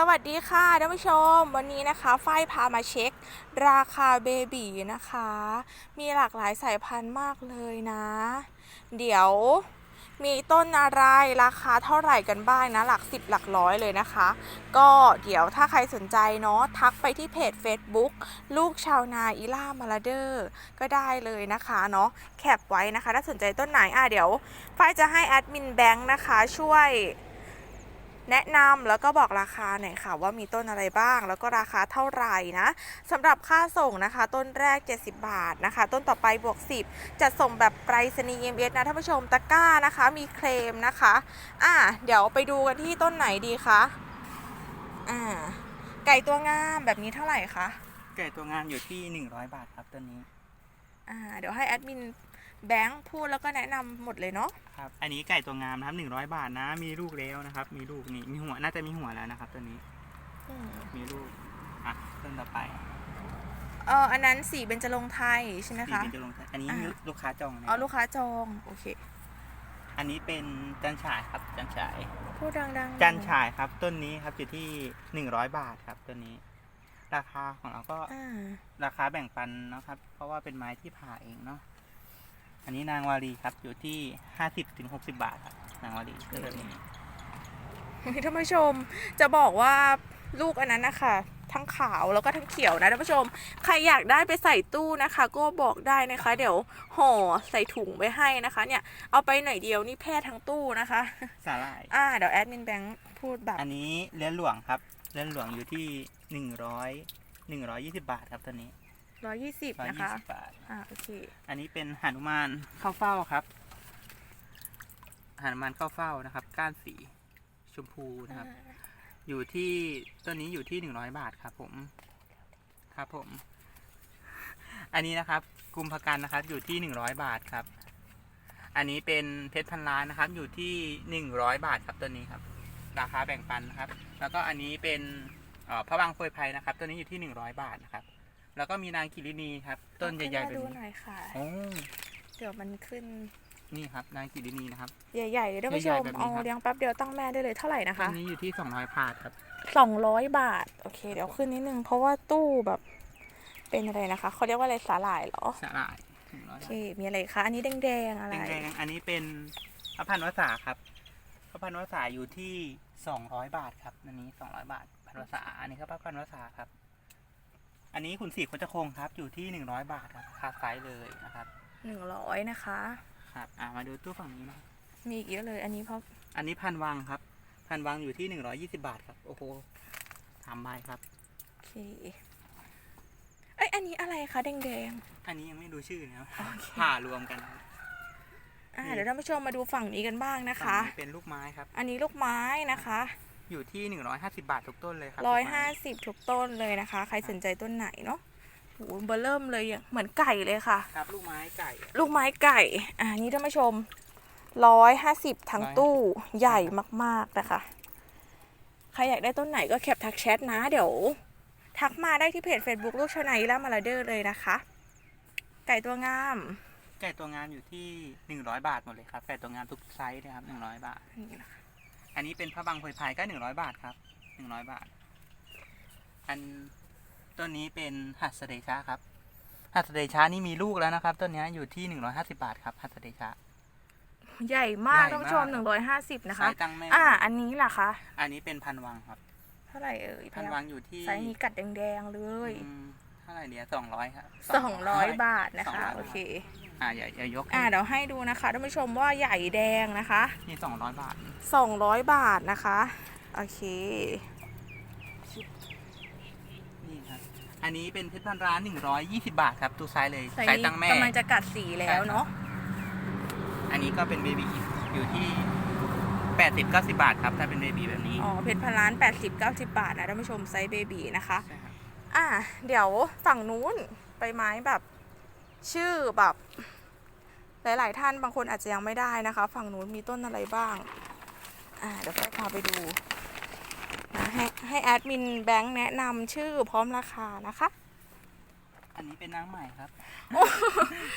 สวัสดีค่ะท่านผู้ชม วันนี้นะคะฝ้ายพามาเช็ค ราคาเบบีนะคะ มีหลากหลายสายพันธุ์มากเลยนะ เดี๋ยวมีต้นอะไรราคาเท่าไหร่กันบ้างนะ หลักสิบหลักร้อยเลยนะคะ ก็เดี๋ยวถ้าใครสนใจเนาะทักไปที่เพจ Facebook ลูกชาวนาอีล่ามาลาเดอร์ก็ได้เลยนะคะเนาะแคปไว้นะคะ ถ้าสนใจต้นไหนอะเดี๋ยวฝ้ายจะให้แอดมินแบงค์นะคะช่วย แนะนำแล้วก็บอกราคาหน่อยค่ะว่ามีต้นอะไรบ้าง แล้วก็ราคาเท่าไหร่นะสำหรับค่าส่งนะคะ ต้นแรก 70 บาทนะคะ ต้นต่อไปบวก 10 จะส่งแบบไปรษณีย์ EMS นะท่านผู้ชมตะกร้านะคะ มีเคลมนะคะอะเดี๋ยวไปดูกันที่ต้นไหนดีคะอ่าไก่ตัวงามแบบนี้เท่าไหร่คะไก่ตัวงามอยู่ที่ 100 บาทครับตัวนี้ อ่า เดี๋ยวให้แอดมิน แบงค์พูดแล้วก็แนะนำหมดเลยเนาะครับ อันนี้ไก่ตัวงามนะครับ100บาทนะ มีลูกแล้วนะครับ มีลูกนี่ มีหัว น่าจะมีหัวแล้วนะครับ ตัวนี้ อืมมีลูก อะต้นต่อไปเอออันนั้นสีเบญจรงค์ไทยใช่ไหมนี่คะเป็นจะลงท้ายอันนี้อ่า ลูกค้าจองนะอ๋อลูกค้าจองโอเค อันนี้เป็นจันฉายครับ จันฉาย พูดดังๆจันฉายครับ ต้นนี้ครับอยู่ที่100บาทครับตัวนี้ ราคาของเราก็ อ่าราคาแบ่งปันนะครับ เพราะว่าเป็นไม้ที่ผ่าเองเนาะ อันนี้นางวารีครับอยู่ที่50ถึง60บาทครับนางวารีก็แบบนี้ท่านผู้ชมจะบอกว่าลูกอันนั้นนะคะทั้งขาวแล้วก็ทั้งเขียวนะท่านผู้ชม ใครอยากได้ไปใส่ตู้นะคะ ก็บอกได้นะคะ เดี๋ยวห่อใส่ถุงไปให้นะคะ เนี่ยเอาไปหน่อยเดียวนี่แพร่ทั้งตู้นะคะสาหร่ายอ่าเดี๋ยวแอดมินแบงค์พูดแบบอันนี้เลี้ยนหลวงครับเลี้ยนหลวงอยู่ที่หนึ่งร้อยหนึ่งร้อยยี่สิบาทครับตัวนี้ ร้อยยี่สิบร้อยนะยี่คะ สิบบาท อ่าโอเค อันนี้เป็นหนุมานเข้าเฝ้าครับหนุมานเข้าเฝ้านะครับ ก้านสีชมพูนะครับ อยู่ที่ตัวนี้อยู่ที่หนึ่งร้อยบาทครับผม ครับผม อันนี้นะครับกุมภกันนะครับ อยู่ที่หนึ่งร้อยบาทครับ อันนี้เป็นเพชรพันล้านนะครับ อยู่ที่หนึ่งร้อยบาทครับตัวนี้ครับ ราคาแบ่งปันนะครับ แล้วก็อันนี้เป็นเอ่อพระบางโพยไพรนะครับ ตัวนี้อยู่ที่หนึ่งร้อยบาทนะครับ แล้วก็มีนางกิรินีครับ ต้นใหญ่ๆเอาแบบขึ้นมาดูนี้หน่อยค่ะ โอ้เดี๋ยวมันขึ้นนี่ครับนางกิรินีนะครับ ใหญ่ๆเลยท่านผู้ชใหญ่มๆแบบนี้เอาครับ เลี้ยงแป๊บเดียวตั้งแม่ได้เลยเท่าไหร่นะต้คะนนี้อยู่ที่สองร้อยบาทครับ สองร้อยบาท โอเค เดี๋ยวขึ้นนิดนึง เพราะว่าตู้แบบเป็นอะไรนะคะเขาเรียกว่าอะไรสาหร่ายเหรอ สาหร่ายหนึ่งร้อยโอเค มีอะไรคะ อันนี้แดงๆอะไร แดงๆอันนี้เป็นพระพันวษาครับพระพันวษาอยู่ที่สองร้อยบาทครับอันนี้สองร้อยบาทพันวษาอันนี้ก็พระพันวษาครับ อันนี้ขุนศรีโคจรคงครับ อยู่ที่หนึ่งร้อยบาทครับคาไซส์เลยนะครับหนึ่งร้อยนะคะ ครับอ่ามาดูตู้ฝั่งนี้นะมีอีกเยอะเลย อันนี้เพราะอันนี้พันวังครับ พันวังอยู่ที่หนึ่งร้อยี่สิบาทครับโอ้โหสามใบครับโอเคเอ้ยอันนี้อะไรคะแดงอันนี้ยังไม่รู้ชื่อนะครับผ่ารวมกันครับๆอ่าเดี๋ยวท่านผู้ชมมาดูฝั่งนี้กันบ้างนะฝั่คะงนี้เป็นลูกไม้ครับ อันนี้ลูกไม้นะคะ อยู่ที่หนึ่งร้อยห้าสิบาททุกต้นเลยครับร้อยลูกไม้ห้าสิบทุกต้นเลยนะคะ ใครสนใจต้นไหนเนาะโหเบอร์เริ่มเลยอย่างเหมือนไก่เลยค่ะ ครับ ลูกไม้ไก่ลูกไม้ไก่ อ่านี่ท่านผู้ชมร้อยห้าสิบทั้งตู้ใหญ่มากๆนะคะ ใครอยากได้ต้นไหนก็แคปทักแชทนะ เดี๋ยว ทักมาได้ที่เพจ Facebook ลูกชาวไนล่ามาลาเดอร์เลยนะคะ ไก่ตัวงาม ไก่ตัวงามอยู่ที่หนึ่งร้อยบาทหมดเลยครับไก่ตัวงามทุกไซส์นะครับหนึ่งร้อยบาท นี่นะคะ อันนี้เป็นพระบางโพยพายก็หนึ่งร้อยบาทครับหนึ่งร้อยบาท อันต้นนี้เป็นหัสเดชาครับหัสเดชานี่มีลูกแล้วนะครับ ต้นนี้อยู่ที่หนึ่งร้อยห้าสิบาทครับหัสเดชาใหญ่มากใหญ่มากท่านผู้ชมหนึ่งร้อยห้าสิบนะคะไซส์ตั้งแม่อ่า อันนี้ล่ะคะ อันนี้เป็นพันวังครับ เท่าไหร่เอ่ยพันวังอยู่ที่ไซส์นี้กัดแดงๆเลยอืมเท่าไหร่เดียวสองร้อยครับสองร้อยบาทนะคะ200โอเค อ่าอย่าอย่ายกอ่าเดี๋ยวให้ดูนะคะท่านผู้ชมว่าใหญ่แดงนะคะ นี่สองร้อยบาทสองร้อยบาทนะคะ โอเค นี่ครับ อันนี้เป็นเพชรพันร้านหนึ่งร้อยยี่สิบาทครับตู้ไซส์เลยไซส์ไซส์นี้ตั้งแม่ กำลังจะกัดสีแล้วเนาะ อันนี้ก็เป็นเบบีอยู่ที่แปดสิบเก้าสิบาทครับ ถ้าเป็นเบบีแบบนี้อ๋อ เพชรพันล้าน 80 90 บาทนะท่านผู้ชมไซส์เบบีนะคะ ใช่ครับอะ เดี๋ยวฝั่งนู้นใบไม้แบบ ชื่อแบบ หลาย ๆ ท่านบางคนอาจจะยังไม่ได้นะคะ ฝั่งนู้นมีต้นอะไรบ้างอ่าเดี๋ยวไปพาไปดูนะให้ให้แอดมินแบงค์แนะนำชื่อพร้อมราคานะคะ อันนี้เป็นนางใหม่ครับ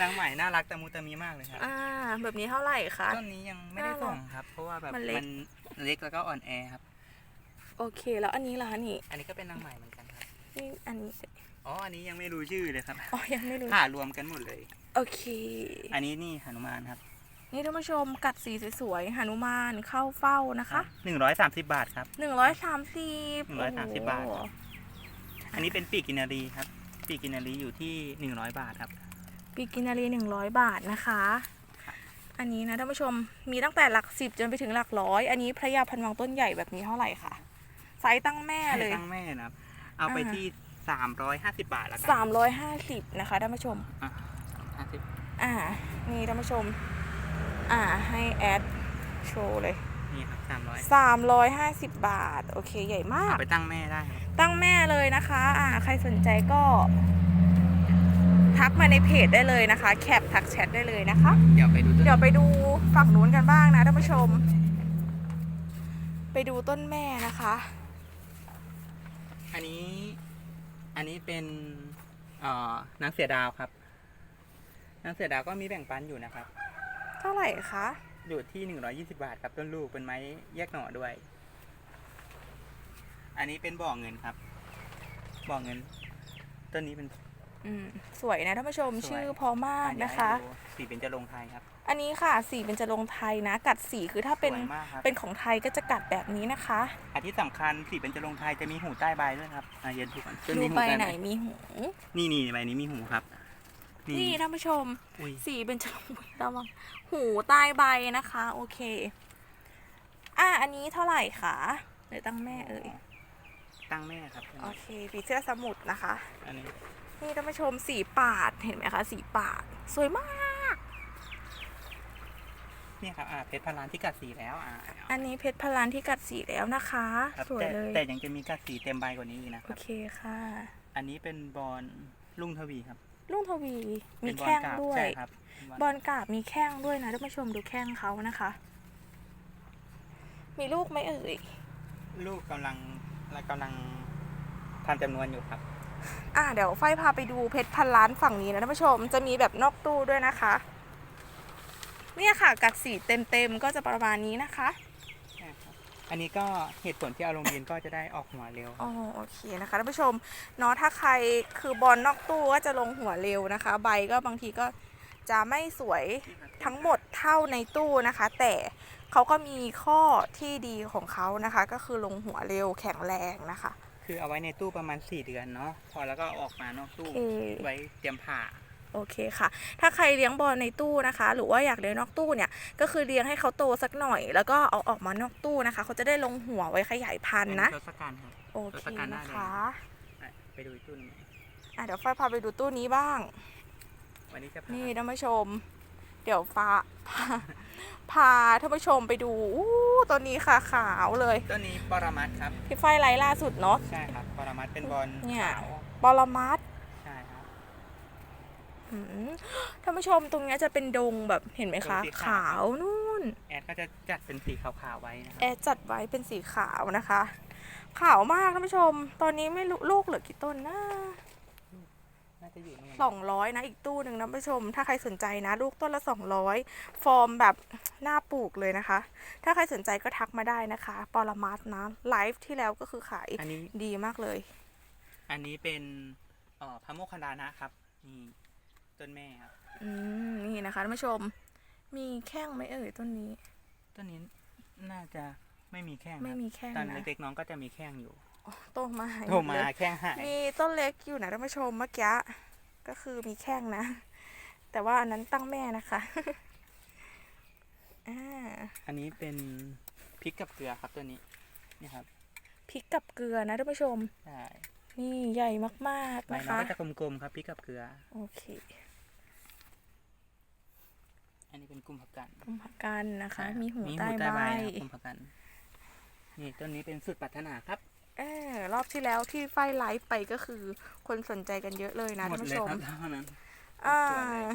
นางใหม่น่ารักตะมูตะมีมากเลยครับอ่าแบบนี้เท่าไหร่คะ ต้นนี้ยังไม่ได้ส่งครับ เพราะว่าแบบมันเล็ก มันเล็กแล้วก็อ่อนแอครับ โอเค แล้วอันนี้ล่ะนี่ อันนี้ก็เป็นนางใหม่เหมือนกันครับ นี่อันนี้ อ๋อ อันนี้ยังไม่รู้ชื่อเลยครับอ๋อ ยังไม่รู้ ผ่ารวมกันหมดเลย โอเค อันนี้นี่หนุมานครับ นี่ท่านผู้ชมกัดสีสวยๆหนุมานเข้าเฝ้านะคะหนึ่งร้อยสามสิบบาทครับหนึ่งร้อยสามสิบ130บาทครับอันนี้เป็นปีกกินนารีครับ ปีกกินนารีอยู่ที่หนึ่งร้อยบาทครับ ปีกินารีหนึ่งร้อยบาทนะคะ อันนี้นะท่านผู้ชมมีตั้งแต่หลักสิบจนไปถึงหลักร้อย อันนี้พระยาพันวังต้นใหญ่แบบนี้เท่าไหร่คะไซส์ตั้งแม่เลย ตั้งแม่นะครับ เอาไปอ่าที่สามร้อยห้าสิบบาทแล้วกัสามร้อยห้าสิบนะคะท่านผู้ชมห้าสิบอ่า นี่ท่านผู้ชม อ่า ให้แอดโชว์เลย นี่ครับสามร้อยสามร้อยห้าสิบบาท โอเคใหญ่มากเอาไปตั้งแม่ได้ครับตั้งแม่เลยนะคะ อ่า ใครสนใจก็ ทักมาในเพจได้เลยนะคะ แคปทักแชทได้เลยนะคะ เดี๋ยวไปดูต้นเดี๋ยวไปดูฝั่งนู้นกันบ้างนะท่านผู้ชม ไปดูต้นแม่นะคะ อันนี้อันนี้เป็นเอ่อนางเสือดาวครับนางเสือดาวก็มีแบ่งปันอยู่นะครับ เท่าไหร่คะอยู่ที่หนึ่งร้อยี่สิบาทครับต้นลูกเป็นไม้แยกหน่อด้วย อันนี้เป็นบ่อเงินครับ บ่อเงิน ต้นนี้เป็นอืมสวยนะท่านผู้ชมสวยชื่อพอมากนะคะอันนี้ให้ดูสีเป็นจะลงไทยครับ อันนี้ค่ะสีเป็นจะลงไทยนะ กัดสีคือถ้าเป็นสวยมากครับ เป็นของไทยก็จะกัดแบบนี้นะคะอันที่สำคัญสีเป็นจะลงไทยจะมีหูใต้ใบด้วยครับอะเย็นถูกก่อนต้นดูนี้หูใบใต้ไหนใบมีหูนี่นี่ใบนี้มีหูครับ นี่ท่านผู้ชม อุ้ยสีเป็นจะลงระวังหูใต้ใบนะคะ โอเค อะอันนี้เท่าไหร่คะเดี๋ยวตั้งแม่เอ่ยตั้งแม่ครับ โอเคผีเสื้อสมุทรนะคะ อันนี้นี่ท่านผู้ชมสีปาดเห็นไหมคะ สีปาด สวยมาก นี่ครับอ่าเพชรพารานที่กัดสีแล้วอ่าอันนี้เพชรพลานที่กัดสีแล้วนะคะครับสวยแต่เลย แต่ยังจะมีกัดสีเต็มใบกว่านี้อีกนะคโอรับเคค่ะ อันนี้เป็นบอลลุงทวีครับลุงทวีมีเป็นบอลแข้งกาบด้วยใช่ครับบอลกราบมีแข้งด้วยนะท่านผู้ชมดูแข้งเขานะคะ มีลูกไหมเอ่ยลูกกำลังกำลังทำจำนวนอยู่ครับ อะเดี๋ยวไฟพาไปดูเพชรพันล้านฝั่งนี้นะท่านผู้ชมจะมีแบบนอกตู้ด้วยนะคะ เนี่ยค่ะกัดสีเต็มๆก็จะประมาณนี้นะคะใช่ครับอันนี้ก็เหตุผลที่เอาลงเรียนก็จะได้ออกหัวเร็วอ๋อโอเคนะคะท่านผู้ชมเนาะถ้าใครคือบอลนอกตู้ก็จะลงหัวเร็วนะคะ ใบก็บางทีก็จะไม่สวยทั้งหมดเท่าในตู้นะคะ แต่เขาก็มีข้อที่ดีของเขานะคะ ก็คือลงหัวเร็วแข็งแรงนะคะ คือเอาไว้ในตู้ประมาณ 4 เดือนเนาะพอแล้วก็เอาออกมานอกตู้โอเคไว้เตรียมผ่า โอเคค่ะ ถ้าใครเลี้ยงบอลในตู้นะคะ หรือว่าอยากเลี้ยงนอกตู้เนี่ย ก็คือเลี้ยงให้เขาโตสักหน่อย แล้วก็เอาออกมานอกตู้นะคะ เขาจะได้ลงหัวไว้ขยายพันธุ์นะทศกัณฐ์ครับโอเคทศกัณฐ์ได้นะเลยคะอะไปดูอีกตู้หนึงอะเดี๋ยวฝ้ายพาไปดูตู้นี้บ้าง วันนี้จะผ่านี่ท่านผู้ชม เดี๋ยวฟ้าพาพาท่านผู้ชมไปดูอู้ตัวนี้ค่ะขาวเลยต้นนี้ปรมัดครับที่ฝ้ายไลฟ์ล่าสุดเนาะใช่ครับปรมัดเป็นบอลเนี่ยขาวปรมัดใช่ครับหืม ท่านผู้ชมตรงเนี้ยจะเป็นดงแบบเห็นไหมคะดงสีขาขาววนู่น แอดก็จะจัดเป็นสีขาวๆไว้นะครับแอร์จัดไว้เป็นสีขาวนะคะ ขาวมากท่านผู้ชม ตอนนี้ไม่รู้ลูกเหลือกี่ต้นนะน่าจะอยู่นู่นสองร้อยนะอีกตู้หนึ่งนะท่านผู้ชม ถ้าใครสนใจนะ ลูกต้นละสองร้อยฟอร์มแบบน่าปลูกเลยนะคะ ถ้าใครสนใจก็ทักมาได้นะคะปรมัดนะไลฟ์ที่แล้วก็คือขายอันนี้ดีมากเลย อันนี้เป็นเอ่อพระโมคคันดานะครับนี่ ต้นแม่ครับ อืมนี่นะคะท่านผู้ชม มีแข้งไหมเอ่ยต้นนี้ ต้นนี้น่าจะไม่มีแข้งไม่ครับมีแข้งตอนนะเล็กๆน้องก็จะมีแข้งอยู่โตมาหายโทรหดมาเลยแข้งหายมีต้นเล็กอยู่นะท่านผู้ชมเมื่อกี้ก็คือมีแข้งนะ แต่ว่าอันนั้นตั้งแม่นะคะอ่าอันนี้เป็นพริกกับเกลือครับตัวนี้นี่ครับพริกกับเกลือนะท่านผู้ชมใช่นี่ใหญ่มากใบๆนะน้องคะก็จะกลมๆครับพริกกับเกลือ โอเคอั นนี้เป็นกุมภกันกุมภกันนะคะอ่ามีหูมีใต้หูใบใต้ใบนะครับกุมภกันนี่ต้นนี้เป็นสุดปรารถนาครับเออรอบที่แล้วที่ไฟไลฟ์ไปก็คือ คนสนใจกันเยอะเลยนะหมท่าดนผู้เลยชมครับเท่านั้นอ่าสวยเลย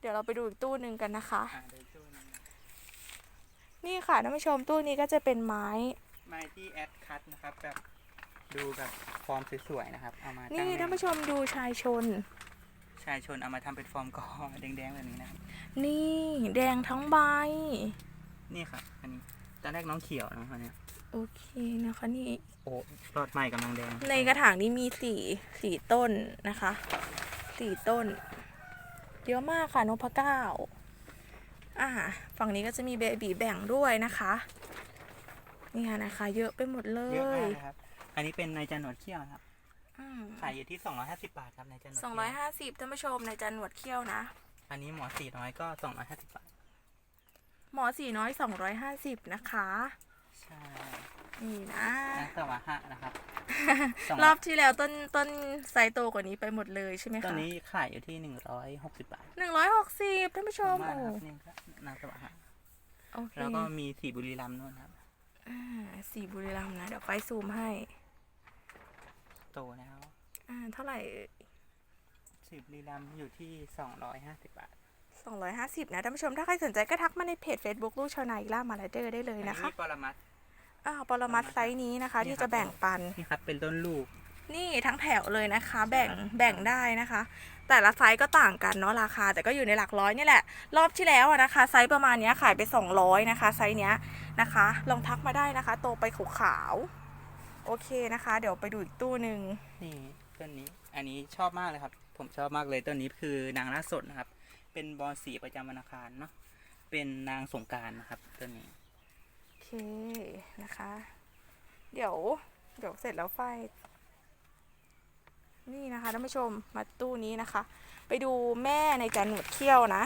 เดี๋ยวเราไปดูอีกตู้หนึ่งกันนะคะอ่าเดี๋ยวช่วยนะนี่ค่ะท่านผู้ชมตู้นี้ก็จะเป็นไม้ ไม้ที่แอดคัตนะครับแบบดูแบบฟอร์มสวยๆนะครับเอามาตั้นี่งท่านผู้ชมดูชายชน ชายชนเอามาทำเป็นฟอร์มกอแดงๆแบบนี้นะครับ นี่แดงทั้งใบ นี่ครับ อันนี้ตอนแรกน้องเขียวนะคนเนี้ยเอโอเคนะคะนี่โอ้รอดใหม่กำลังแดง ในกระถางนี้มีสี่สี่ต้นนะคะสี่ต้น เยอะมากค่ะนพเก้าอ่าฝั่งนี้ก็จะมีเบบีแบ่งด้วยนะคะเนี่ยนะคะ เยอะไปหมดเลเยอะมากยเลยครับ อันนี้เป็นนายจันหนวดเขี้ยวนะครับอืม ขายอยู่ที่ 250 บาทครับนายจันหนวดสองเขี้ร้อยยวห้าสิบท่านผู้ชมในจันหนวดเขี้ยวนะ อันนี้หมอสี่น้อยก็ 250 บาท หมอสี่น้อยสองร้อยห้าสิบนะคะ ใช่นี่นะนางสวะหะนะครับสงรอบที่แล้วต้นต้นไซส์โตกว่านี้ไปหมดเลยใช่ไหมตัวคะนี้ขายอยู่ที่ 160 บาทหนึ่งร้อยหกสิบท่านผู้ชมมากโอ้ครับนี่ก็นางสวะหะโอเคแล้วก็มีสีบุรีรัมย์นู่นครับ อ่าสีบุรีรัมย์นะ เดี๋ยวไฟซูมให้ โตแล้วอ่า เท่าไหร่เอ่ยสีบุรีรัมย์อยู่ที่250บาทสองร้อยห้าสิบนะท่านผู้ชมถ้าใครสนใจก็ทักมาในเพจ Facebook ลูกชาวนาอีล่ามาลาเดอร์ได้เลยนะคะอัปรมัดอ้าวปรมัดไซส์นี้นะคะนี่ที่ครัจะบแบ่งปันนี่ครับเป็นต้นลูก นี่ทั้งแถวเลยนะคะ แบ่งแบ่งได้นะคะ แต่ละไซส์ก็ต่างกันเนาะราคา แต่ก็อยู่ในหลักร้อยนี่แหละ รอบที่แล้วอะนะคะ ไซส์ประมาณเนี้ยขายไป 200 นะคะ ไซส์เนี้ยนะคะ ลองทักมาได้นะคะ โตไปขาวๆ โอเคนะคะ เดี๋ยวไปดูอีกตู้หนึ่งนี่ต้นนี้ อันนี้ชอบมากเลยครับ ผมชอบมากเลยต้นนี้คือนางล่าสดนะครับ เป็นบอลสีประจำวันอังคารเนาะ เป็นนางสงกรารนะครับต้นนี้ โอเคนะคะ เดี๋ยวเดี๋ยวเสร็จแล้วไฟ นี่นะคะท่านผู้ชมมาตู้นี้นะคะ ไปดูแม่ในจานหนวดเขี้ยวนะ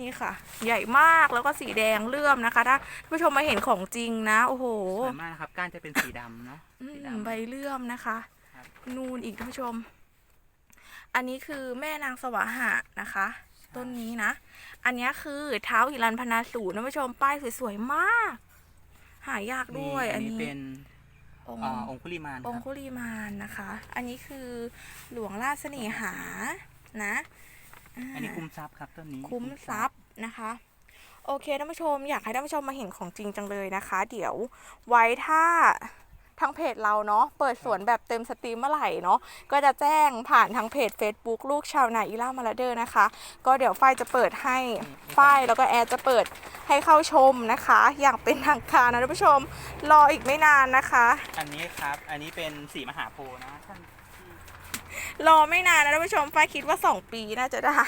นี่ค่ะ ใหญ่มากแล้วก็สีแดงเลื่อมนะคะ ถ้าท่านผู้ชมมาเห็นของจริงนะโอ้โหสวยมากนะครับก้านจะเป็นสีดำเนาะอืสีมดำใบเลื่อมนะคะ ครับ นูนอีกท่านผู้ชม อันนี้คือแม่นางสวาหะนะคะ ต้นนี้นะ อันนี้คือเท้าหิรันพนาสูรท่านผู้ชมป้ายสวยๆมาก หายากด้วยนี่อัอันนนี้นี้เป็นองค์อ่าองคุลิมานคองรับคุลีมานนะคะ อันนี้คือหลวงราชเสน่หานะา อันนี้คุ้มทรัพย์ครับต้นนี้คุ้มทรัพย์นะคะ โอเคท่านผู้ชมอยากให้ท่านผู้ชมมาเห็นของจริงจังเลยนะคะ เดี๋ยวไว้ถ้าทางเพจเราเนาะเปิดสวนแบบเต็มสตรีมเมื่อไหร่เนาะก็จะแจ้งผ่านทางเพจ Facebook ลูกชาวนาอีล่ามาลาเดอร์นะคะ ก็เดี๋ยวฝ้ายจะเปิดให้ฝ้ายแล้วก็แอดจะเปิดให้เข้าชมนะคะ อย่างเป็นทางการนะท่านผู้ชมรออีกไม่นานนะคะ อันนี้ครับ อันนี้เป็นสีมหาโพธิ์นะท่าน รอไม่นานนะท่านผู้ชมฝ้ายคิดว่าสองปีน่าจะได้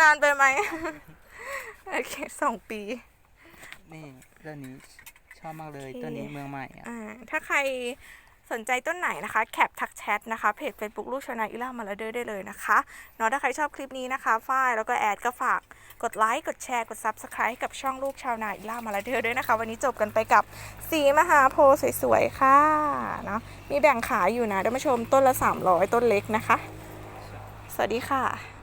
นานไปไหมโอเคสองปี นี่ต้นนี้ชอบมากเลยโอเคต้นนี้เมืองใหม่อะอ่าถ้าใคร สนใจต้นไหนนะคะแคปทักแชทนะคะเพจ Facebook ลูกชาวนาอิล่ามาลาเดอร์ได้เลยนะคะเนาะถ้าใครชอบคลิปนี้นะคะฝ้ายแล้วก็แอดก็ฝากกดไลค์กดแชร์กด Subscribe ให้กับช่องลูกชาวนาอิล่ามาลาเดอร์ด้วยนะคะ วันนี้จบกันไปกับสีมหาโพสวยๆค่ะเนาะมีแบ่งขายอยู่นะท่านผู้ชมต้นละ 300 ต้นเล็กนะคะ สวัสดีค่ะ